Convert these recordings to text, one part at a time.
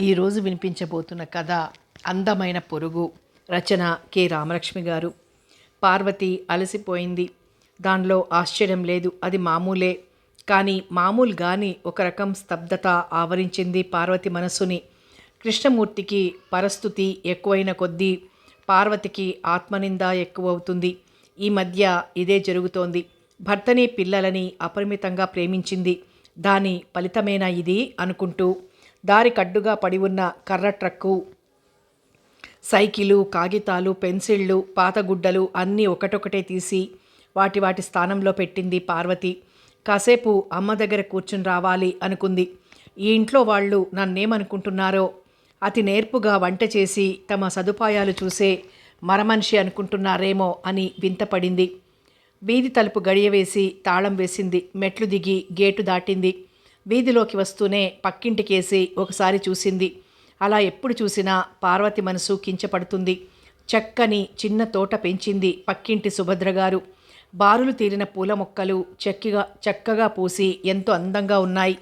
ఈరోజు వినిపించబోతున్న కథ అందమైన పొరుగు రచన కె రామలక్ష్మి గారు. పార్వతి అలసిపోయింది. దానిలో ఆశ్చర్యం లేదు. అది మామూలే. కానీ మామూలుగాని ఒక రకం స్తబ్దత ఆవరించింది పార్వతి మనసుని కృష్ణమూర్తికి పరస్థుతి ఎక్కువైన కొద్దీ పార్వతికి ఆత్మనింద ఎక్కువవుతుంది. ఈ మధ్య ఇదే జరుగుతోంది. భర్తని పిల్లలని అపరిమితంగా ప్రేమించింది. దాని ఫలితమేనా ఇది అనుకుంటూ దారి కడ్డుగా పడి ఉన్న కర్ర ట్రక్కు సైకిలు కాగితాలు పెన్సిళ్ళు పాతగుడ్డలు అన్నీ ఒకటొకటే తీసి వాటి వాటి స్థానంలో పెట్టింది పార్వతి. కాసేపు అమ్మ దగ్గర కూర్చుని రావాలి అనుకుంది. ఈ ఇంట్లో వాళ్ళు నన్నేమనుకుంటున్నారో? అతి నేర్పుగా వంట చేసి తమ సదుపాయాలు చూసే మరమనిషి అనుకుంటున్నారేమో అని వింతపడింది. వీధి తలుపు గడియవేసి తాళం వేసింది. మెట్లు దిగి గేటు దాటింది. వీధిలోకి వస్తూనే పక్కింటికేసి ఒకసారి చూసింది. అలా ఎప్పుడు చూసినా పార్వతి మనసు కించపడుతుంది. చక్కని చిన్న తోట పెంచింది పక్కింటి సుభద్ర గారు. బారులు తీరిన పూల మొక్కలు చెక్కిగా చక్కగా పూసి ఎంతో అందంగా ఉన్నాయి.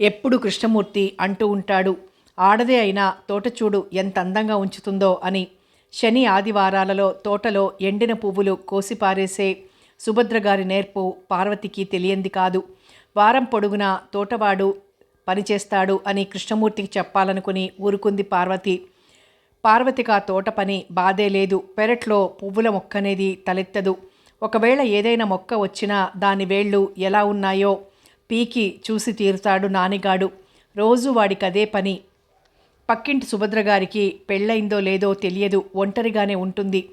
ఎప్పుడు కృష్ణమూర్తి అంటూ ఉంటాడు ఆడదే అయినా తోట చూడు ఎంత అందంగా ఉంచుతుందో అని. శని ఆదివారాలలో తోటలో ఎండిన పువ్వులు కోసిపారేసే సుభద్ర గారి నేర్పు పార్వతికి తెలియంది కాదు. వారం పొడుగునా తోటవాడు పనిచేస్తాడు అని కృష్ణమూర్తికి చెప్పాలనుకుని ఊరుకుంది పార్వతి. పార్వతికి ఆ తోట పని బాధే లేదు. పెరట్లో పువ్వుల మొక్కనేది తలెత్తదు. ఒకవేళ ఏదైనా మొక్క వచ్చినా దాని వేళ్ళు ఎలా ఉన్నాయో పీకి చూసి తీరుతాడు నానిగాడు. రోజు వాడికి అదే పని. పక్కింటి సుభద్ర గారికి పెళ్ళయిందో లేదో తెలియదు. ఒంటరిగానే ఉంటుంది.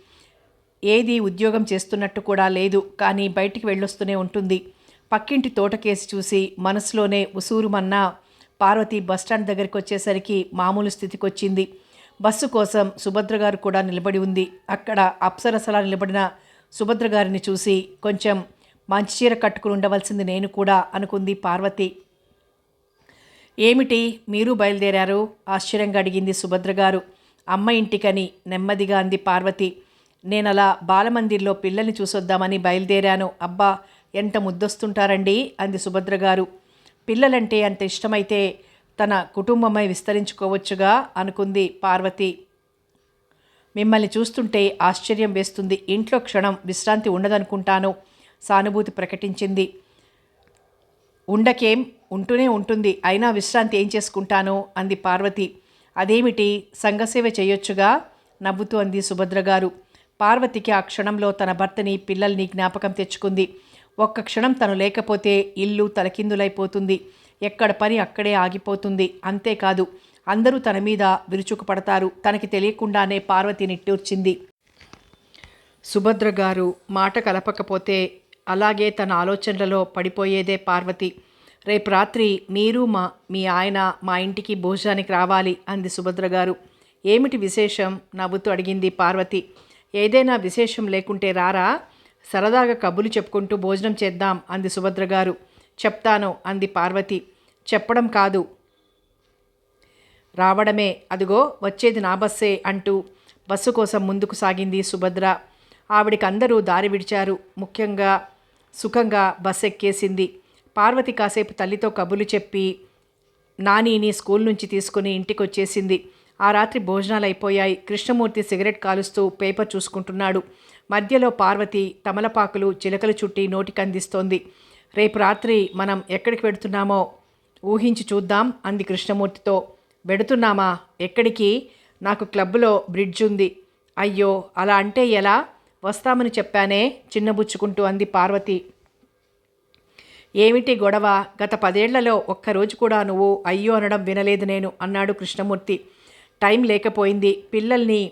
ఏది ఉద్యోగం చేస్తున్నట్టు కూడా లేదు. కానీ బయటికి వెళ్ళొస్తూనే ఉంటుంది. పక్కింటి తోటకేసి చూసి మనసులోనే ఉసూరుమన్నా పార్వతి బస్టాండ్ దగ్గరికి వచ్చేసరికి మామూలు స్థితికి వచ్చింది బస్సు కోసం సుభద్ర గారు కూడా నిలబడి ఉంది. అక్కడ అప్సరసలా నిలబడిన సుభద్ర గారిని చూసి కొంచెం మంచి చీర కట్టుకుని ఉండవలసింది నేను కూడా అనుకుంది పార్వతి. ఏమిటి? మీరు బయలుదేరారు? ఆశ్చర్యంగా అడిగింది సుభద్ర గారు. అమ్మ ఇంటికని నెమ్మదిగా అంది పార్వతి. నేనలా బాలమందిర్లో పిల్లల్ని చూసొద్దామని బయలుదేరాను. అబ్బా ఎంత ముద్దొస్తుంటారండి? అంది సుభద్ర గారు. పిల్లలంటే అంత ఇష్టమైతే తన కుటుంబమై విస్తరించుకోవచ్చుగా అనుకుంది పార్వతి. మిమ్మల్ని చూస్తుంటే ఆశ్చర్యం వేస్తుంది. ఇంట్లో క్షణం విశ్రాంతి ఉండదనుకుంటాను సానుభూతి ప్రకటించింది. ఉండకేం ఉంటూనే ఉంటుంది. అయినా విశ్రాంతి ఏం చేసుకుంటాను? అంది పార్వతి. అదేమిటి? సంఘసేవ చేయొచ్చుగా? నవ్వుతూ అంది సుభద్ర గారు. పార్వతికి ఆ క్షణంలో తన భర్తని పిల్లల్ని జ్ఞాపకం తెచ్చుకుంది. ఒక్క క్షణం తను లేకపోతే ఇల్లు తలకిందులైపోతుంది. ఎక్కడ పని అక్కడే ఆగిపోతుంది. అంతేకాదు అందరూ తన మీద విరుచుకుపడతారు. తనకి తెలియకుండానే పార్వతి నిట్టూర్చింది. సుభద్ర గారు మాట కలపకపోతే అలాగే తన ఆలోచనలలో పడిపోయేదే పార్వతి. రేపు రాత్రి మీరు మా మీ ఆయన మా ఇంటికి భోజనానికి రావాలి అంది సుభద్ర గారు. ఏమిటి విశేషం? నవ్వుతూ అడిగింది పార్వతి. ఏదైనా విశేషం లేకుంటే రారా? సరదాగా కబులు చెప్పుకుంటూ భోజనం చేద్దాం అంది సుభద్ర గారు. చెప్తాను అంది పార్వతి. చెప్పడం కాదు. రావడమే. అదిగో వచ్చేది నా బస్సే అంటూ బస్సు కోసం ముందుకు సాగింది సుభద్ర. ఆవిడికి అందరూ దారి విడిచారు. ముఖ్యంగా సుఖంగా బస్ ఎక్కేసింది పార్వతి కాసేపు తల్లితో కబులు చెప్పి నానీని స్కూల్ నుంచి తీసుకుని ఇంటికి వచ్చేసింది ఆ రాత్రి భోజనాలు అయిపోయాయి కృష్ణమూర్తి సిగరెట్ కాలుస్తూ పేపర్ చూసుకుంటున్నాడు. మధ్యలో పార్వతి తమలపాకులు చిలకలు చుట్టి నోటికందిస్తోంది. రేపు రాత్రి మనం ఎక్కడికి వెడుతున్నామో ఊహించి చూద్దాం అంది కృష్ణమూర్తితో. వెడుతున్నామా? ఎక్కడికి? నాకు క్లబ్లో బ్రిడ్జ్ ఉంది. అయ్యో అలా అంటే ఎలా? వస్తామని చెప్పానే చిన్నబుచ్చుకుంటూ అంది పార్వతి. ఏమిటి గొడవ? గత పదేళ్ళలో ఒక్కరోజు కూడా నువ్వు అయ్యో అనడం వినలేదు నేను అన్నాడు కృష్ణమూర్తి. టైం లేకపోయింది. పిల్లల్ని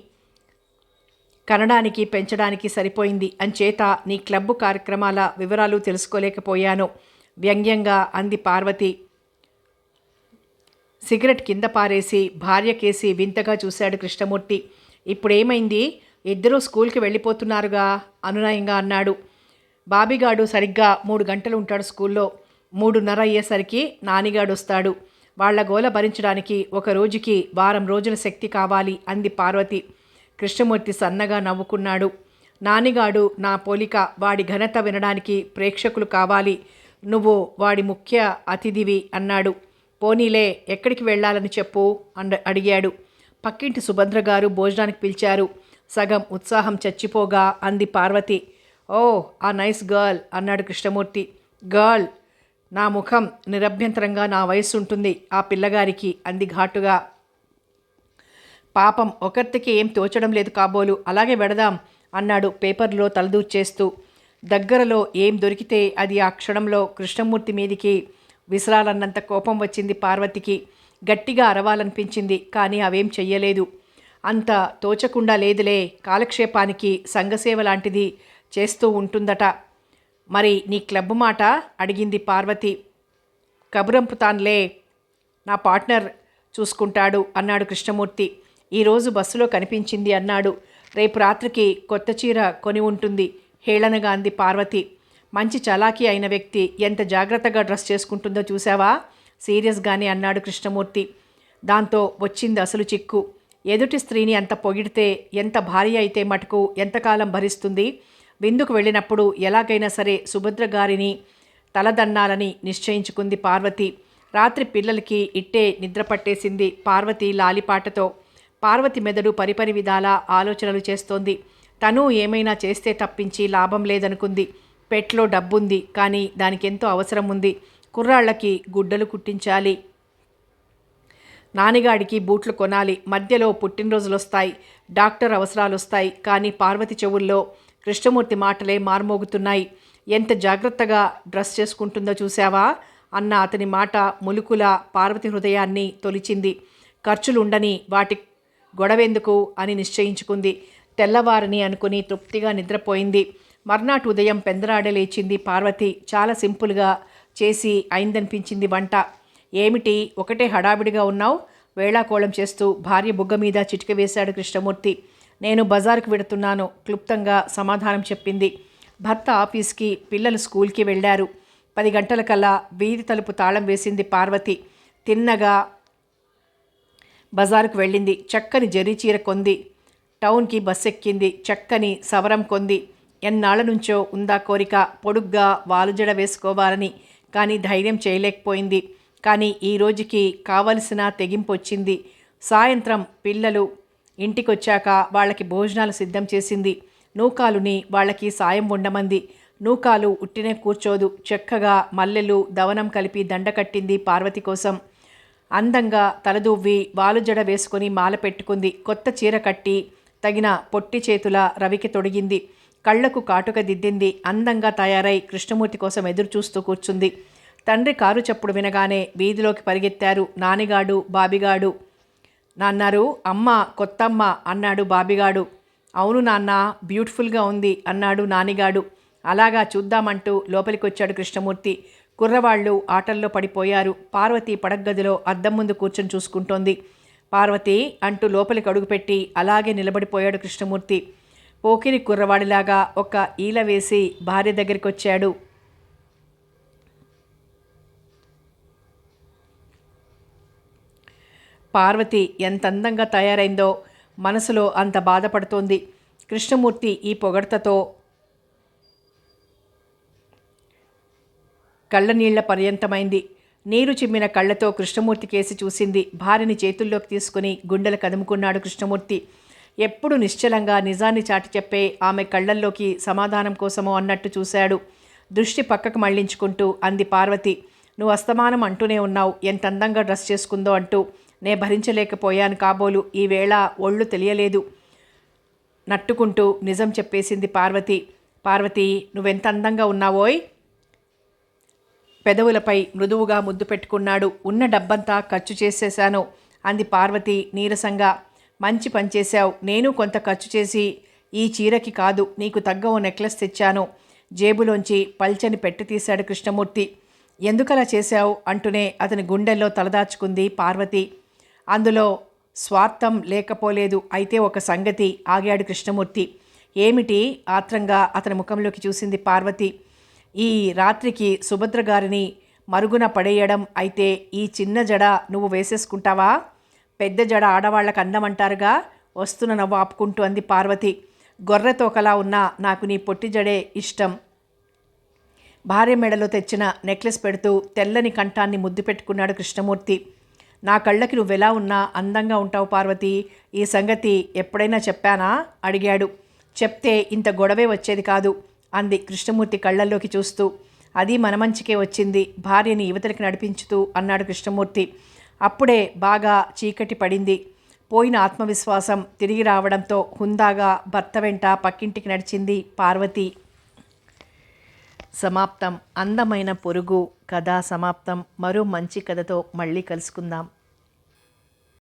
కనడానికి పెంచడానికి సరిపోయింది. అంచేత నీ క్లబ్బు కార్యక్రమాల వివరాలు తెలుసుకోలేకపోయాను. వ్యంగ్యంగా అంది పార్వతి. సిగరెట్ కింద పారేసి భార్యకేసి వింతగా చూశాడు కృష్ణమూర్తి. ఇప్పుడేమైంది? ఇద్దరూ స్కూల్కి వెళ్ళిపోతున్నారుగా? అనునయంగా అన్నాడు. బాబిగాడు సరిగ్గా మూడు గంటలు ఉంటాడు స్కూల్లో. మూడున్నర అయ్యేసరికి నానిగాడు వస్తాడు. వాళ్ళ గోల భరించడానికి ఒక రోజుకి వారం రోజుల శక్తి కావాలి అంది పార్వతి. కృష్ణమూర్తి సన్నగా నవ్వుకున్నాడు. నానిగాడు నా పోలిక వాడి ఘనత వినడానికి ప్రేక్షకులు కావాలి. నువ్వు వాడి ముఖ్య అతిథివి అన్నాడు. పోనీలే ఎక్కడికి వెళ్ళాలని చెప్పు అండ అడిగాడు. పక్కింటి సుభద్ర గారు భోజనానికి పిలిచారు. సగం ఉత్సాహం చచ్చిపోగా అంది పార్వతి. ఓ ఆ నైస్ గర్ల్ అన్నాడు కృష్ణమూర్తి. గర్ల్? నా ముఖం నిరభ్యంతరంగా నా వయస్సు ఉంటుంది. ఆ పిల్లగారికి అంది ఘాటుగా. పాపం ఒకరితికి ఏం తోచడం లేదు కాబోలు అలాగే వెడదాం అన్నాడు పేపర్లో తలదూచేస్తూ దగ్గరలో ఏం దొరికితే అది ఆ క్షణంలో కృష్ణమూర్తి మీదికి విసరాలన్నంత కోపం వచ్చింది పార్వతికి. గట్టిగా అరవాలనిపించింది కానీ అవేం చెయ్యలేదు. అంత తోచకుండా లేదులే కాలక్షేపానికి సంఘసేవ లాంటిది చేస్తూ ఉంటుందట. మరి నీ క్లబ్ మాట? అడిగింది పార్వతి. కబురంపుతాన్లే నా పార్ట్నర్ చూసుకుంటాడు అన్నాడు కృష్ణమూర్తి. ఈరోజు బస్సులో కనిపించింది అన్నాడు. రేపు రాత్రికి కొత్త చీర కొని ఉంటుంది. హేళనగా అంది పార్వతి. మంచి చలాకీ అయిన వ్యక్తి ఎంత జాగ్రత్తగా డ్రెస్ చేసుకుంటుందో చూసావా సీరియస్గానే అన్నాడు కృష్ణమూర్తి. దాంతో వచ్చింది అసలు చిక్కు. ఎదుటి స్త్రీని అంత పొగిడితే ఎంత భార్య అయితే మటుకు ఎంతకాలం భరిస్తుంది? విందుకు వెళ్ళినప్పుడు ఎలాగైనా సరే సుభద్ర గారిని తలదన్నాలని నిశ్చయించుకుంది పార్వతి. రాత్రి పిల్లలకి ఇట్టే నిద్ర పట్టేసింది పార్వతి లాలిపాటతో. పార్వతి మెదడు పరిపరి విధాల ఆలోచనలు చేస్తోంది. తను ఏమైనా చేస్తే తప్పించి లాభం లేదనుకుంది. పెట్లో డబ్బుంది కానీ దానికి ఎంతో అవసరం ఉంది కుర్రాళ్ళకి గుడ్డలు కుట్టించాలి. నానిగాడికి బూట్లు కొనాలి. మధ్యలో పుట్టినరోజులు వస్తాయి డాక్టర్ అవసరాలు వస్తాయి కానీ పార్వతి చెవుల్లో కృష్ణమూర్తి మాటలే మార్మోగుతున్నాయి. ఎంత జాగ్రత్తగా డ్రెస్ చేసుకుంటుందో చూసావా అన్న అతని మాట ములుకుల పార్వతి హృదయాన్ని తొలిచింది. ఖర్చులుండని వాటి గొడవెందుకు అని నిశ్చయించుకుంది. తెల్లవారని అనుకుని తృప్తిగా నిద్రపోయింది. మర్నాటి ఉదయం పెందరాడే లేచింది పార్వతి. చాలా సింపుల్గా చేసి అయిందనిపించింది వంట. ఏమిటి? ఒకటే హడావిడిగా ఉన్నావు? వేళాకోళం చేస్తూ భార్య బుగ్గ మీద చిటిక వేశాడు కృష్ణమూర్తి. నేను బజారుకు వెడుతున్నాను. క్లుప్తంగా సమాధానం చెప్పింది. భర్త ఆఫీస్కి పిల్లలు స్కూల్కి వెళ్ళారు. పది గంటలకల్లా వీధి తలుపు తాళం వేసింది పార్వతి. తిన్నగా బజారుకు వెళ్ళింది. చక్కని జరీ చీర కొంది. టౌన్కి బస్ ఎక్కింది. చక్కని సవరం కొంది. ఎన్నాళ్ళ నుంచో ఉందా కోరిక. పొడుగ్గా వాలుజడ వేసుకోవాలని కానీ ధైర్యం చేయలేకపోయింది. కానీ ఈ రోజుకి కావలసిన తెగింపు వచ్చింది. సాయంత్రం పిల్లలు ఇంటికొచ్చాక వాళ్ళకి భోజనాలు సిద్ధం చేసింది. నూకాలుని వాళ్ళకి సాయం ఉండమంది నూకాలు ఉట్టినే కూర్చోదు. చక్కగా మల్లెలు దవనం కలిపి దండ కట్టింది పార్వతి కోసం. అందంగా తలదూవ్వి వాలుజడ వేసుకుని మాల పెట్టుకుంది. కొత్త చీర కట్టి తగిన పొట్టి చేతుల రవికి తొడిగింది. కళ్ళకు కాటుక దిద్దింది. అందంగా తయారై కృష్ణమూర్తి కోసం ఎదురు చూస్తూ కూర్చుంది. తండ్రి కారు చప్పుడు వినగానే వీధిలోకి పరిగెత్తారు. నానిగాడు బాబిగాడు. నాన్నారు అమ్మ కొత్తమ్మ అన్నాడు బాబిగాడు. అవును నాన్న బ్యూటిఫుల్గా ఉంది అన్నాడు నానిగాడు. అలాగా చూద్దామంటూ లోపలికొచ్చాడు కృష్ణమూర్తి. కుర్రవాళ్ళు ఆటల్లో పడిపోయారు. పార్వతి పడగ్గదిలో అద్దం ముందు కూర్చొని చూసుకుంటోంది. పార్వతి అంటూ లోపలికి అడుగుపెట్టి అలాగే నిలబడిపోయాడు కృష్ణమూర్తి. పోకిరి కుర్రవాడిలాగా ఒక ఈల వేసి భార్య దగ్గరికి వచ్చాడు పార్వతి ఎంత అందంగా తయారైందో మనసులో అంత బాధపడుతోంది. కృష్ణమూర్తి ఈ పొగడ్తతో కళ్ళనీళ్ళ పర్యంతమైంది. నీరు చిమ్మిన కళ్ళతో కృష్ణమూర్తి కేసి చూసింది. భార్యని చేతుల్లోకి తీసుకుని గుండెలు కదుముకున్నాడు కృష్ణమూర్తి. ఎప్పుడు నిశ్చలంగా నిజాన్ని చాటి చెప్పే ఆమె కళ్ళల్లోకి సమాధానం కోసమో అన్నట్టు చూశాడు. దృష్టి పక్కకు మళ్ళించుకుంటూ అంది పార్వతి నువ్వు అస్తమానం అంటూనే ఉన్నావు. ఎంత అందంగా డ్రెస్ చేసుకుందో అంటూ. నే భరించలేకపోయాను కాబోలు. ఈవేళ ఒళ్ళు తెలియలేదు. నట్టుకుంటూ నిజం చెప్పేసింది పార్వతి. పార్వతి నువ్వెంత అందంగా ఉన్నావోయ్? పెదవులపై మృదువుగా ముద్దు పెట్టుకున్నాడు. ఉన్న డబ్బంతా ఖర్చు చేసేశాను. అంది పార్వతి నీరసంగా. మంచి పనిచేశావు నేను కొంత ఖర్చు చేసి ఈ చీరకి కాదు నీకు తగ్గ ఓ నెక్లెస్ తెచ్చాను. జేబులోంచి పల్చని పెట్టి తీశాడు కృష్ణమూర్తి. ఎందుకలా చేశావు? అంటూనే అతని గుండెల్లో తలదాచుకుంది పార్వతి. అందులో స్వార్థం లేకపోలేదు. అయితే ఒక సంగతి ఆగాడు కృష్ణమూర్తి. ఏమిటి? ఆత్రంగా అతని ముఖంలోకి చూసింది పార్వతి. ఈ రాత్రికి సుభద్ర గారిని మరుగున పడేయడం అయితే ఈ చిన్న జడ నువ్వు వేసేసుకుంటావా? పెద్ద జడ ఆడవాళ్ళకు అందమంటారుగా? వస్తున్న నవ్వు ఆపుకుంటూ అంది పార్వతి. గొర్రె తోకలా ఉన్న నాకు నీ పొట్టి జడే ఇష్టం. భార్య మెడలో తెచ్చిన నెక్లెస్ పెడుతూ తెల్లని కంఠాన్ని ముద్దు పెట్టుకున్నాడు కృష్ణమూర్తి. నా కళ్ళకి నువ్వెలా ఉన్నా అందంగా ఉంటావు పార్వతి. ఈ సంగతి ఎప్పుడైనా చెప్పానా? అడిగాడు. చెప్తే ఇంత గొడవే వచ్చేది కాదు. అంది కృష్ణమూర్తి కళ్ళల్లోకి చూస్తూ. అది మన మంచికే వచ్చింది భార్యని యువతలకి నడిపించుతూ అన్నాడు కృష్ణమూర్తి. అప్పుడే బాగా చీకటి పడింది. పోయిన ఆత్మవిశ్వాసం తిరిగి రావడంతో హుందాగా భర్త వెంట పక్కింటికి నడిచింది పార్వతి. సమాప్తం. అందమైన పొరుగు కథ సమాప్తం. మరో మంచి కథతో మళ్ళీ కలుసుకుందాం.